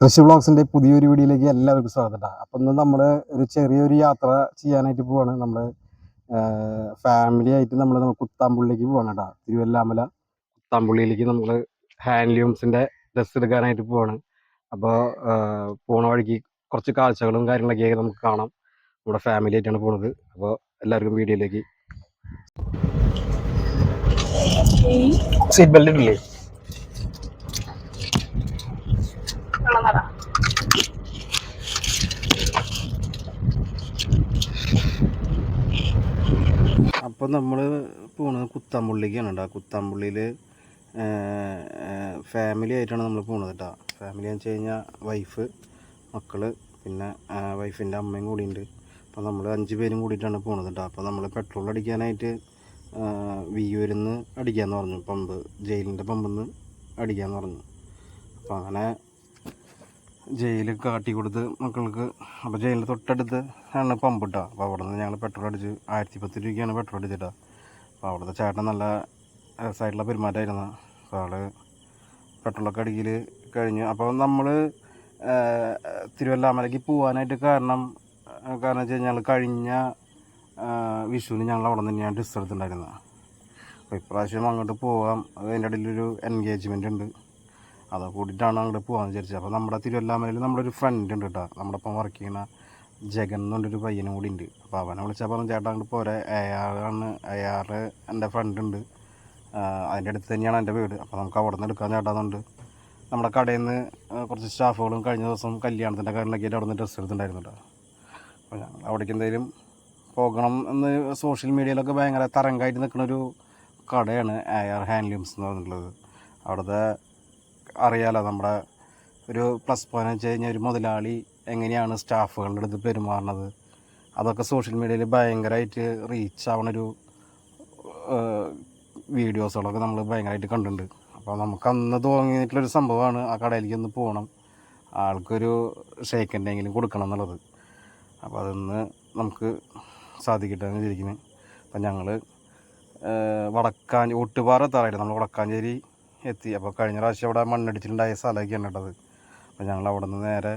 തൃശ്ശൂർ ബ്ലോഗ്സിന്റെ പുതിയൊരു വീഡിയോയിലേക്ക് എല്ലാവർക്കും സ്വാഗതം അപ്പൊ ഇന്ന് നമ്മൾ ഒരു ചെറിയൊരു യാത്ര ചെയ്യാനായിട്ട് പോവാണ്. നമ്മൾ ഫാമിലി ആയിട്ട് നമ്മൾ കുത്താമ്പുള്ളിലേക്ക് പോവാണ് കേട്ടോ തിരുവല്ലാമല കുത്താമ്പുള്ളിയിലേക്ക് നമ്മൾ ഹാൻഡ്ലൂംസിന്റെ ഡ്രസ്സ് എടുക്കാനായിട്ട് പോവാണ്. അപ്പോൾ പോണ വഴിക്ക് കുറച്ച് കാഴ്ചകളും കാര്യങ്ങളൊക്കെ നമുക്ക് കാണാം. നമ്മുടെ ഫാമിലി ആയിട്ടാണ് പോണത്. അപ്പോൾ എല്ലാവർക്കും വീഡിയോയിലേക്ക്. സീറ്റ് ബെൽറ്റ് ഇല്ലേ അപ്പോൾ നമ്മൾ പോണത് കുത്താമ്പുള്ളിക്കാണ് കേട്ടോ കുത്താമ്പുള്ളിയിൽ ഫാമിലി ആയിട്ടാണ് നമ്മൾ പോണത് കേട്ടോ ഫാമിലി എന്ന് വെച്ച് കഴിഞ്ഞാൽ വൈഫ് മക്കൾ പിന്നെ വൈഫിന്റെ അമ്മയും കൂടി ഉണ്ട് അപ്പോൾ നമ്മൾ അഞ്ച് പേരും കൂടിയിട്ടാണ് പോണത് കേട്ടോ അപ്പോൾ നമ്മൾ പെട്രോൾ അടിക്കാനായിട്ട് വിയൂരിൽ നിന്ന് അടിക്കാമെന്ന് പറഞ്ഞു. പമ്പ് ജയിലിന്റെ പമ്പിൽ നിന്ന് അടിക്കാമെന്ന് പറഞ്ഞു. അപ്പോൾ അങ്ങനെ ജയിൽ കാട്ടി കൊടുത്ത് മക്കൾക്ക് അപ്പോൾ ജയിലിൽ തൊട്ടടുത്ത് ആണ് പമ്പ് ഇട്ടാ അപ്പോൾ അവിടെ നിന്ന് ഞങ്ങൾ പെട്രോൾ അടിച്ച് ആയിരത്തി പത്ത് രൂപയ്ക്കാണ് പെട്രോൾ അടിച്ചിട്ടാ അപ്പോൾ അവിടുത്തെ ചേട്ടൻ നല്ല രസമായിട്ടുള്ള പെരുമാറ്റമായിരുന്നു. അപ്പോൾ ആൾ പെട്രോളൊക്കെ അടിക്കൽ കഴിഞ്ഞു. അപ്പോൾ നമ്മൾ തിരുവല്ലാമലയ്ക്ക് പോകാനായിട്ട് കാരണം കാരണം വെച്ച് കഴിഞ്ഞാൽ കഴിഞ്ഞ വിഷുവിന് ഞങ്ങൾ അവിടെ തന്നെയാണ് ഡിസ്റ്റർബ് എടുത്തിട്ടുണ്ടായിരുന്നത്. അപ്പോൾ ഇപ്രാവശ്യം അങ്ങോട്ട് പോകാം അതിന്റെ ഇടയിലൊരു എൻഗേജ്മെന്റ് ഉണ്ട്. അത് കൂടിയിട്ടാണ് അങ്ങോട്ട് പോകാമെന്ന് വിചാരിച്ചത്. അപ്പോൾ നമ്മുടെ തിരുവല്ലാമലയിൽ നമ്മുടെ ഒരു ഫ്രണ്ട് ഉണ്ട് കേട്ടോ നമ്മുടെ ഒപ്പം വർക്ക് ചെയ്യുന്ന ജഗൻ എന്ന് പറഞ്ഞൊരു പയ്യനും കൂടി ഉണ്ട്. അപ്പോൾ അവനെ വിളിച്ചാൽ പറഞ്ഞു ചേട്ടാ അങ്ങോട്ട് പോരെ. അയാളാണ് അയാൾ എന്റെ ഫ്രണ്ട് ഉണ്ട്. അതിന്റെ അടുത്ത് തന്നെയാണ് എന്റെ വീട്. അപ്പോൾ നമുക്ക് അവിടെ നിന്ന് എടുക്കാൻ ചേട്ടാന്നുണ്ട് നമ്മുടെ കടയിൽ നിന്ന് കുറച്ച് സ്റ്റാഫുകളും കഴിഞ്ഞ ദിവസം കല്യാണത്തിന്റെ കാര്യങ്ങളൊക്കെ അവിടെ നിന്ന് ഡ്രസ്സ് എടുത്തിട്ടുണ്ടായിരുന്നു കേട്ടോ അപ്പോൾ ഞങ്ങൾ അവിടേക്ക് എന്തെങ്കിലും പോകണം എന്ന് സോഷ്യൽ മീഡിയയിലൊക്കെ ഭയങ്കര തരംഗമായിട്ട് നിൽക്കുന്ന ഒരു കടയാണ് ആർ ഹാൻഡ്ലൂംസ് എന്ന് പറഞ്ഞിട്ടുള്ളത്. അവിടുത്തെ അറിയാലോ നമ്മുടെ ഒരു പ്ലസ് പോയിന്റ് വെച്ച് കഴിഞ്ഞാൽ ഒരു മുതലാളി എങ്ങനെയാണ് സ്റ്റാഫുകളുടെ അടുത്ത് പെരുമാറുന്നത്? അതൊക്കെ സോഷ്യൽ മീഡിയയിൽ ഭയങ്കരമായിട്ട് റീച്ച് ആവണൊരു വീഡിയോസുകളൊക്കെ നമ്മൾ ഭയങ്കരമായിട്ട് കണ്ടിട്ടുണ്ട്. അപ്പോൾ നമുക്ക് അന്ന് തോന്നിയിട്ടുള്ളൊരു സംഭവമാണ് ആ കടയിലേക്ക് ഒന്ന് പോകണം ആൾക്കൊരു ഷേക്കന്റെങ്കിലും കൊടുക്കണം എന്നുള്ളത്. അപ്പോൾ അതൊന്ന് നമുക്ക് സാധിക്കട്ടെ എന്ന് വിചാരിക്കുന്നത് അപ്പം ഞങ്ങൾ വടക്കാഞ്ചേരി ഒട്ടുപാറ എത്താറായിട്ട് നമ്മൾ വടക്കാഞ്ചേരി എത്തി. അപ്പോൾ കഴിഞ്ഞ പ്രാവശ്യം അവിടെ മണ്ണടിച്ചിട്ടുണ്ടായ സ്ഥലമൊക്കെയാണ് കേട്ടത് അപ്പോൾ ഞങ്ങൾ അവിടെ നിന്ന് നേരെ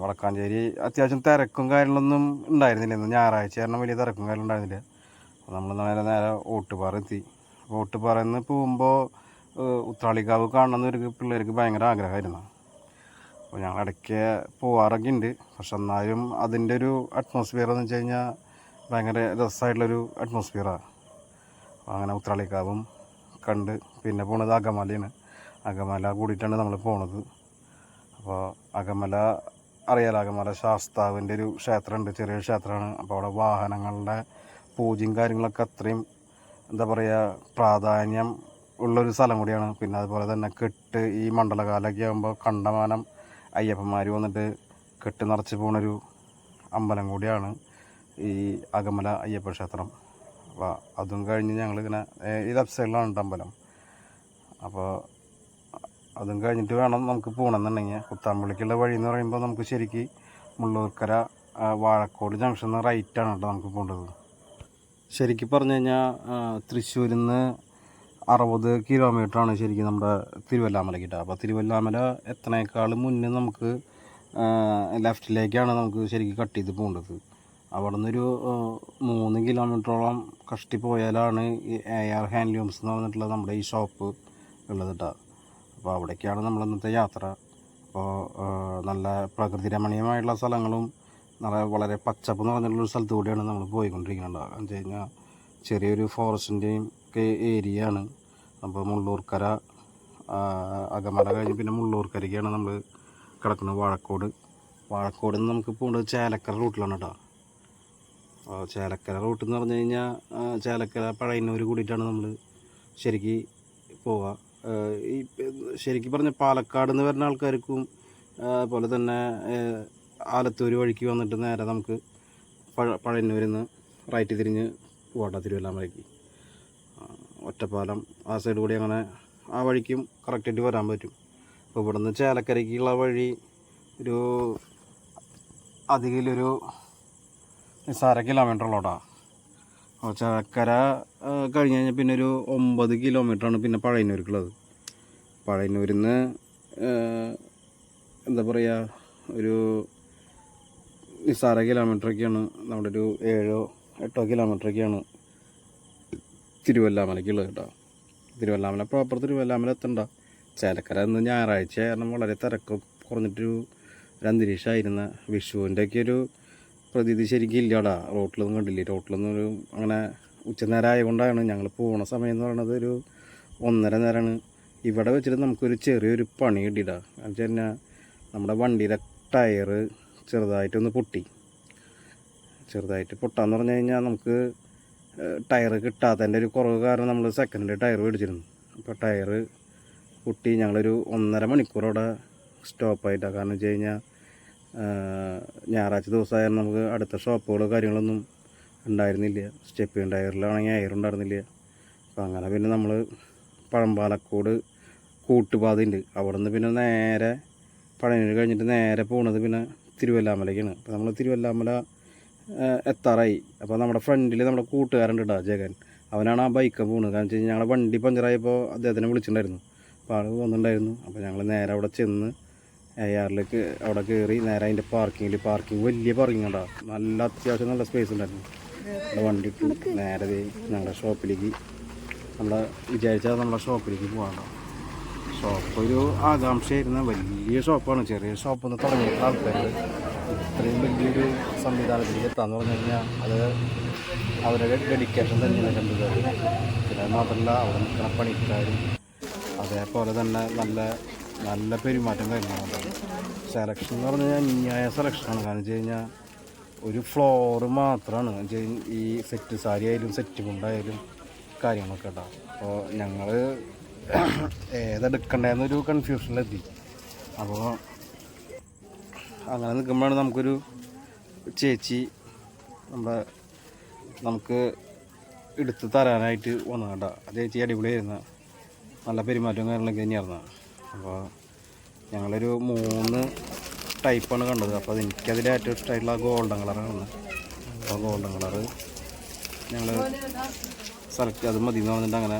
വടക്കാഞ്ചേരി അത്യാവശ്യം തിരക്കും കാര്യങ്ങളൊന്നും ഉണ്ടായിരുന്നില്ല. ഇന്ന് ഞായറാഴ്ച കാരണം വലിയ തിരക്കും കാര്യങ്ങളും ഉണ്ടായിരുന്നില്ല. അപ്പോൾ നമ്മൾ നേരെ നേരെ ഓട്ടുപാറ എത്തി. അപ്പോൾ ഓട്ടുപാറയിൽ നിന്ന് പോകുമ്പോൾ ഉത്രാളിക്കാവ് കാണണമെന്ന് പിള്ളേർക്ക് ഭയങ്കര ആഗ്രഹമായിരുന്നു. അപ്പോൾ ഞങ്ങൾ ഇടയ്ക്ക് പോവാറൊക്കെ ഉണ്ട്. പക്ഷെ എന്നാലും അതിന്റെ ഒരു അറ്റ്മോസ്ഫിയർ എന്ന് വെച്ച് കഴിഞ്ഞാൽ ഭയങ്കര രസമായിട്ടുള്ളൊരു അറ്റ്മോസ്ഫിയറാണ് അങ്ങനെ ഉത്രാളിക്കാവും കണ്ട് പിന്നെ പോണത് അകമലയാണ്. അകമല കൂടിയിട്ടാണ് നമ്മൾ പോണത്. അപ്പോൾ അകമല അറിയാലോ അകമല ശാസ്താവിന്റെ ഒരു ക്ഷേത്രമുണ്ട് ചെറിയൊരു ക്ഷേത്രമാണ്. അപ്പോൾ അവിടെ വാഹനങ്ങളുടെ പൂജയും കാര്യങ്ങളൊക്കെ അത്രയും എന്താ പറയുക പ്രാധാന്യം ഉള്ളൊരു സ്ഥലം കൂടിയാണ്. പിന്നെ അതുപോലെ തന്നെ കെട്ട് ഈ മണ്ഡലകാലമൊക്കെ ആകുമ്പോൾ കണ്ടമാനം അയ്യപ്പന്മാർ വന്നിട്ട് കെട്ട് നിറച്ച് പോണൊരു അമ്പലം കൂടിയാണ് ഈ അകമല അയ്യപ്പ ക്ഷേത്രം. അപ്പോൾ അതും കഴിഞ്ഞ് ഞങ്ങളിങ്ങനെ ഈ ലെഫ്റ്റ് സൈഡിലാണ് അമ്പലം. അപ്പോൾ അതും കഴിഞ്ഞിട്ട് വേണം നമുക്ക് പോകണമെന്നുണ്ടെങ്കിൽ കുത്താമ്പള്ളിക്കുള്ള വഴി എന്ന് പറയുമ്പോൾ നമുക്ക് ശരിക്ക് മുള്ളൂർക്കര വാഴക്കോട് ജംഗ്ഷൻ റൈറ്റാണ് കേട്ടോ നമുക്ക് പോകേണ്ടത് ശരിക്കും പറഞ്ഞു കഴിഞ്ഞാൽ തൃശ്ശൂരിൽ നിന്ന് അറുപത് കിലോമീറ്ററാണ് ശരിക്കും നമ്മുടെ തിരുവല്ലാമല കേട്ടോ. അപ്പോൾ തിരുവല്ലാമല എത്തണേക്കാൾ മുന്നേ നമുക്ക് ലെഫ്റ്റിലേക്കാണ് നമുക്ക് ശരിക്കും കട്ട് ചെയ്ത് പോകേണ്ടത് അവിടെ നിന്നൊരു മൂന്ന് കിലോമീറ്ററോളം കഷ്ടി പോയാലാണ് ഈ എ ആർ ഹാൻഡ്ലൂംസ് എന്ന് പറഞ്ഞിട്ടുള്ള നമ്മുടെ ഈ ഷോപ്പ് ഉള്ളത് കേട്ടോ അപ്പോൾ അവിടേക്കാണ് നമ്മൾ ഇന്നത്തെ യാത്ര. അപ്പോൾ നല്ല പ്രകൃതി രമണീയമായിട്ടുള്ള സ്ഥലങ്ങളും നല്ല വളരെ പച്ചപ്പ് നിറഞ്ഞിട്ടുള്ള ഒരു സ്ഥലത്ത് കൂടിയാണ് നമ്മൾ പോയിക്കൊണ്ടിരിക്കുന്നത് എന്ന് വെച്ച് കഴിഞ്ഞാൽ ചെറിയൊരു ഫോറസ്റ്റിന്റെയും ഒക്കെ ഏരിയ ആണ്. അപ്പോൾ മുള്ളൂർക്കര അകമല കഴിഞ്ഞ് പിന്നെ മുള്ളൂർക്കരയ്ക്കാണ് നമ്മൾ കിടക്കുന്നത് വാഴക്കോട്. വാഴക്കോട് നിന്ന് നമുക്ക് പോകേണ്ടത് ചേലക്കര റൂട്ടിലാണ് കേട്ടോ ചേലക്കര റൂട്ട് എന്ന് പറഞ്ഞു കഴിഞ്ഞാൽ ചേലക്കര പഴയന്നൂർ കൂടിയിട്ടാണ് നമ്മൾ ശരിക്ക് പോവുക ഈ ശരിക്കും പറഞ്ഞ പാലക്കാട് എന്ന് വരുന്ന ആൾക്കാർക്കും അതുപോലെ തന്നെ ആലത്തൂർ വഴിക്ക് വന്നിട്ട് നേരെ നമുക്ക് പഴ പഴയന്നൂരിൽ നിന്ന് റൈറ്റ് തിരിഞ്ഞ് പോകട്ടെ തിരുവല്ലാമലയ്ക്ക്. ഒറ്റപ്പാലം ആ സൈഡ് കൂടി അങ്ങനെ ആ വഴിക്കും കറക്റ്റായിട്ട് വരാൻ പറ്റും. അപ്പോൾ ഇവിടുന്ന് ചേലക്കരയ്ക്കുള്ള വഴി ഒരു അധികയിലൊരു നിസ്സാര കിലോമീറ്ററുള്ളൂട്ടാ അപ്പോൾ ചക്കര കഴിഞ്ഞ് കഴിഞ്ഞാൽ പിന്നെ ഒരു ഒമ്പത് കിലോമീറ്ററാണ് പിന്നെ പഴയന്നൂർക്കുള്ളത് പഴയന്നൂരിൽ നിന്ന് എന്താ പറയുക ഒരു നിസ്സാര കിലോമീറ്ററൊക്കെയാണ് നമ്മുടെ ഒരു ഏഴോ എട്ടോ കിലോമീറ്ററൊക്കെയാണ് തിരുവല്ലാമലയ്ക്കുള്ളത് കേട്ടോ. തിരുവല്ലാമല പ്രോപ്പർ തിരുവല്ലാമല എത്തണ്ട. ചേലക്കര ഇന്ന് ഞായറാഴ്ച കാരണം വളരെ തിരക്ക്. കുറഞ്ഞിട്ടൊരു ഒരു അന്തരീക്ഷമായിരുന്ന വിഷുവിന്റെയൊക്കെ ഒരു പ്രതീതി ശരിക്കും ഇല്ലടാ. റോട്ടിലൊന്നും കണ്ടില്ലേ? റോട്ടിലൊന്നും ഒരു അങ്ങനെ ഉച്ചനേരം ആയതുകൊണ്ടാണ് ഞങ്ങൾ പോണ സമയം എന്ന് പറയുന്നത് ഒരു ഒന്നര നേരമാണ് ഇവിടെ വെച്ചിട്ട് നമുക്കൊരു ചെറിയൊരു പണി കിട്ടിയിട്ടാ എന്ന് വെച്ച് കഴിഞ്ഞാൽ നമ്മുടെ വണ്ടിയുടെ ടയറ് ചെറുതായിട്ടൊന്ന് പൊട്ടി. ചെറുതായിട്ട് പൊട്ടാന്ന് പറഞ്ഞു കഴിഞ്ഞാൽ നമുക്ക് ടയർ കിട്ടാത്തതിന്റെ ഒരു കുറവ് കാരണം നമ്മൾ സെക്കൻഡ് ടയർ മേടിച്ചിരുന്നു. അപ്പോൾ ടയർ പൊട്ടി ഞങ്ങളൊരു ഒന്നര മണിക്കൂർ അവിടെ സ്റ്റോപ്പായിട്ടാണ് കാരണം വെച്ച് കഴിഞ്ഞാൽ ഞായറാഴ്ച ദിവസമായാലും നമുക്ക് അടുത്ത ഷോപ്പുകളോ കാര്യങ്ങളൊന്നും ഉണ്ടായിരുന്നില്ല. സ്റ്റെപ്പ് ടയറിലാണെങ്കിൽ എയർ ഉണ്ടായിരുന്നില്ല. അപ്പോൾ അങ്ങനെ പിന്നെ നമ്മൾ പഴമ്പാലക്കോട് കൂട്ടുപാതയുണ്ട് അവിടെ നിന്ന് പിന്നെ നേരെ പഴയൂർ കഴിഞ്ഞിട്ട് നേരെ പോണത് പിന്നെ തിരുവല്ലാമലയ്ക്കാണ് അപ്പോൾ നമ്മൾ തിരുവല്ലാമല എത്താറായി. അപ്പോൾ നമ്മുടെ ഫ്രണ്ടിൽ നമ്മുടെ കൂട്ടുകാരുണ്ട് കേട്ടോ ജഗൻ. അവനാണ് ആ ബൈക്ക് പോകുന്നത് കാരണം വെച്ച് കഴിഞ്ഞാൽ ഞങ്ങളുടെ വണ്ടി പഞ്ചറായപ്പോൾ അദ്ദേഹത്തിനെ വിളിച്ചിട്ടുണ്ടായിരുന്നു അപ്പോൾ ആൾ വന്നിട്ടുണ്ടായിരുന്നു അപ്പോൾ ഞങ്ങൾ നേരെ അവിടെ ചെന്ന് എയാറിലേക്ക് അവിടെ കയറി നേരെ അതിന്റെ പാർക്കിങ്ങിൽ പാർക്കിംഗ് വലിയ പാർക്കിംഗ് ഉണ്ടാവും നല്ല അത്യാവശ്യം നല്ല സ്പേസ് ഉണ്ടായിരുന്നു. വണ്ടി നേരെ ഞങ്ങളുടെ ഷോപ്പിലേക്ക് നമ്മളെ വിചാരിച്ചാൽ നമ്മളെ ഷോപ്പിലേക്ക് പോകാണ്ടോ ഷോപ്പ് ഒരു ആകാംക്ഷയായിരുന്ന. വലിയ ഷോപ്പാണ് ചെറിയ ഷോപ്പ് ഒന്ന് തുടങ്ങിയിട്ടുള്ള ആൾക്കാർ ഇത്രയും വലിയൊരു സംവിധാനത്തിലേക്ക് എത്താന്ന് പറഞ്ഞു കഴിഞ്ഞാൽ അത് അവരുടെ ഡെഡിക്കേഷൻ തന്നെയാണ് കണ്ടത്. പിന്നെ മാത്രമല്ല അവിടെ നിൽക്കുന്ന പണിക്കാരും അതേപോലെ തന്നെ നല്ല നല്ല പെരുമാറ്റം കാര്യങ്ങളുണ്ട് സെലക്ഷൻ എന്ന് പറഞ്ഞു കഴിഞ്ഞാൽ അന്യായ സെലക്ഷനാണ് കാരണം വെച്ച് കഴിഞ്ഞാൽ ഒരു ഫ്ലോറ് മാത്രമാണ് ഈ സെറ്റ് സാരി ആയാലും സെറ്റ് കൊണ്ടായാലും കാര്യങ്ങളൊക്കെ ഉണ്ടാവും അപ്പോൾ ഞങ്ങൾ ഏതെടുക്കണ്ടേന്നൊരു കൺഫ്യൂഷനിലെത്തി അപ്പോൾ അങ്ങനെ നിൽക്കുമ്പോഴാണ് നമുക്കൊരു ചേച്ചി നമ്മുടെ നമുക്ക് എടുത്ത് തരാനായിട്ട് വന്നത് കേട്ടോ. ആ ചേച്ചി അടിപൊളിയായിരുന്നു. നല്ല പെരുമാറ്റവും കാര്യങ്ങളൊക്കെ തന്നെയായിരുന്നു. അപ്പോൾ ഞങ്ങളൊരു മൂന്ന് ടൈപ്പാണ് കണ്ടത്. അപ്പോൾ അത് എനിക്കതിൽ ഏറ്റവും ഇഷ്ടമായിട്ടുള്ള ഗോൾഡൻ കളറാണ്. അപ്പോൾ ഗോൾഡൻ കളറ് ഞങ്ങൾ സെലക്ട് അത് മതി എന്ന് പറഞ്ഞിട്ട് അങ്ങനെ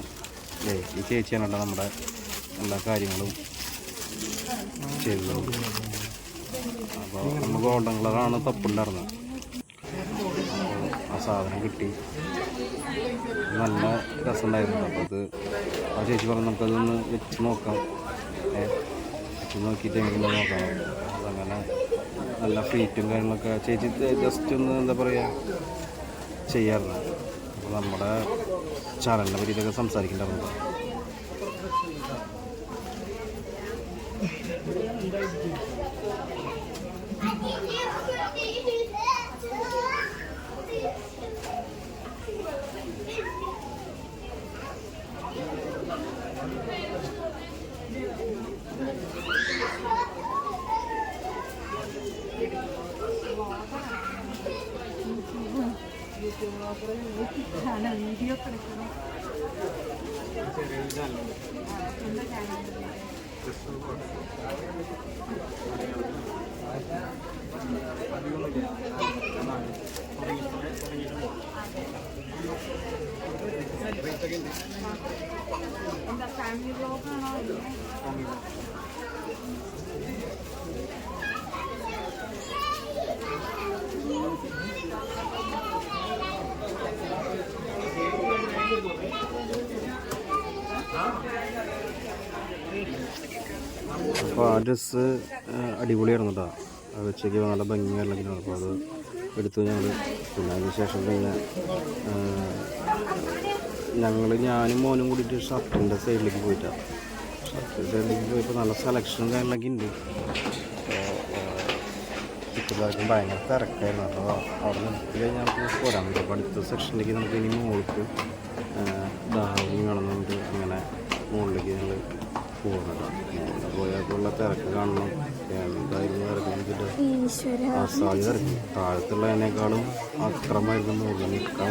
ഈ ചേച്ചിയാണ് നമ്മുടെ എല്ലാ കാര്യങ്ങളും ചെയ്തത് അപ്പോൾ നമ്മൾ ഗോൾഡൻ കളറാണ് തപ്പുണ്ടായിരുന്നത് ആ സാധനം കിട്ടി. നല്ല രസമുണ്ടായിരുന്നു. അപ്പോൾ അത് ആ ചേച്ചി പറഞ്ഞു നമുക്കതൊന്ന് വെച്ച് നോക്കാം. ഏ വെച്ച് നോക്കിയിട്ട് എങ്ങനെ നോക്കാം. അങ്ങനെ നല്ല ഫീറ്റും കാര്യങ്ങളൊക്കെ. ചേച്ചി ജസ്റ്റ് ഒന്ന് എന്താ പറയുക ചെയ്യാറുണ്ട് അപ്പോൾ നമ്മുടെ ചാനലിനെ പറ്റി ഇതൊക്കെ സംസാരിക്കണ്ടായിരുന്നു. വീഡിയോ കളിക്കണം എന്താ ഫാമിലി ബ്ലോഗാണോ അപ്പോൾ ആ ഡ്രസ്സ് അടിപൊളിയായിരുന്നു കേട്ടോ അത് വെച്ചേക്ക് നല്ല ഭംഗിയായിരുന്നു അപ്പോൾ അത് എടുത്തു ഞങ്ങൾ പിന്നെ അതിന് ശേഷം പിന്നെ ഞങ്ങൾ ഞാനും മോനും കൂടിയിട്ട് ഷർട്ടിന്റെ സൈഡിലേക്ക് പോയിട്ടാണ് ഷർട്ടിന്റെ സൈഡിലേക്ക് പോയപ്പോൾ നല്ല സെലക്ഷനും കാര്യങ്ങളൊക്കെ ഉണ്ട് ചുറ്റുപാടും ഭയങ്കര തിരക്കായിരുന്നു. അപ്പോൾ അവിടെ നിർത്തി കഴിഞ്ഞാൽ നമുക്ക് പോരാൻ പറ്റും അപ്പോൾ അടുത്ത സെക്ഷനിലേക്ക് നമുക്ക് ഇനി മുകൾക്ക് തിരക്ക് കാണണം. എന്തായിരുന്നു തിരക്ക് വെച്ചിട്ട് ഈശ്വര. അസാധ്യ തിരക്ക് താഴത്തുള്ളതിനേക്കാളും അക്രമായിരുന്നു നിൽക്കാൻ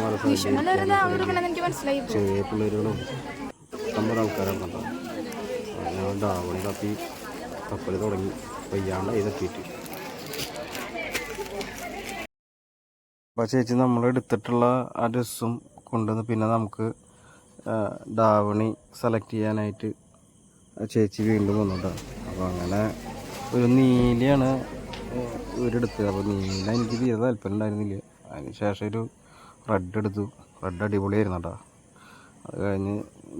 മനസ്സിലായി. ചെറിയ പിള്ളേരുകളും ഇഷ്ടംപോലെ ആൾക്കാരാണ് കേട്ടോ ഞങ്ങൾ ഡാവണി തപ്പി തുടങ്ങി. വയ്യാണ്ട് ഇതെത്തിയിട്ട് അപ്പോൾ ചേച്ചി നമ്മൾ എടുത്തിട്ടുള്ള ആ ഡ്രസ്സും കൊണ്ടുവന്ന് പിന്നെ നമുക്ക് ഡാവണി സെലക്ട് ചെയ്യാനായിട്ട് ചേച്ചി വീണ്ടും വന്നു കേട്ടോ. അപ്പോൾ അങ്ങനെ ഒരു നീലയാണ് ഒരു ഇവരെടുത്തത്. അപ്പോൾ നീല എനിക്ക് തീരെ താല്പര്യം ഉണ്ടായിരുന്നില്ല. അതിന് ശേഷം ഒരു റെഡ് എടുത്തു. റെഡ് അടിപൊളിയായിരുന്നു കേട്ടോ. അത് കഴിഞ്ഞ്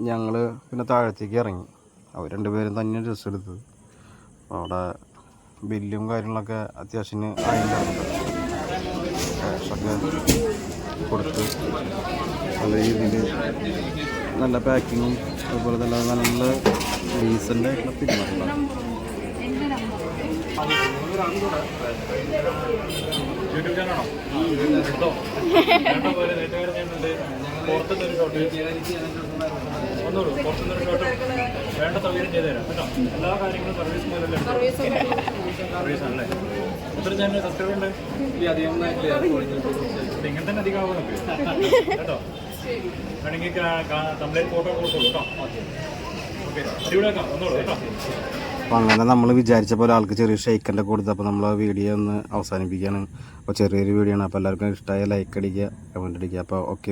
ഞങ്ങൾ പിന്നെ താഴത്തേക്ക് ഇറങ്ങി. അവർ രണ്ടുപേരും തന്നെ ഡ്രസ്സ് എടുത്തത്. അവിടെ ബില്ലും കാര്യങ്ങളൊക്കെ അത്യാവശ്യത്തിന് ആയിട്ടുണ്ടായിരുന്നു ക്യാഷൊക്കെ കൊടുത്ത് നല്ല രീതിയിൽ നല്ല പാക്കിങ്ങും അതുപോലെ തന്നെ നല്ല ഡീസന്റ് ആയിട്ടുള്ള യൂട്യൂബ് ചാനലാണോ കേട്ടോ വേണ്ട പോലെ നേറ്റുകാരൻ ചെയ്യുന്നുണ്ട് പുറത്തുനിന്ന് ഒരു ഷോട്ട് ഒന്നുള്ളൂ പുറത്തുനിന്ന് ഒരു ഷോട്ട് വേണ്ട സൗകര്യം ചെയ്തു തരാം കേട്ടോ എല്ലാ കാര്യങ്ങളും സർവീസ് മുതലല്ലേ സർവീസ് ആണല്ലേ എത്ര ചാനൽ സബ്സ്ക്രൈബ് ഉണ്ട് ഇങ്ങനെ തന്നെ അധികം ആവുക കേട്ടോ വേണമെങ്കിൽ കംപ്ലൈന്റ് ഫോട്ടോ കൊടുത്തോളൂ കേട്ടോ ഓക്കെ അടിപൊളിയാക്കാം. ഒന്നുള്ളൂ കേട്ടോ. അപ്പോൾ അങ്ങനെ നമ്മൾ വിചാരിച്ച പോലെ ആൾക്ക് ചെറിയ ഷെയ്ക്കന്റെ കൊടുത്ത് അപ്പോൾ നമ്മൾ ആ വീഡിയോ ഒന്ന് അവസാനിപ്പിക്കുകയാണ് അപ്പോൾ ചെറിയൊരു വീഡിയോ ആണ്. അപ്പോൾ എല്ലാവർക്കും ഇഷ്ടമായ ലൈക്ക് അടിക്കുക കമന്റ് അടിക്കുക. അപ്പോൾ ഓക്കെ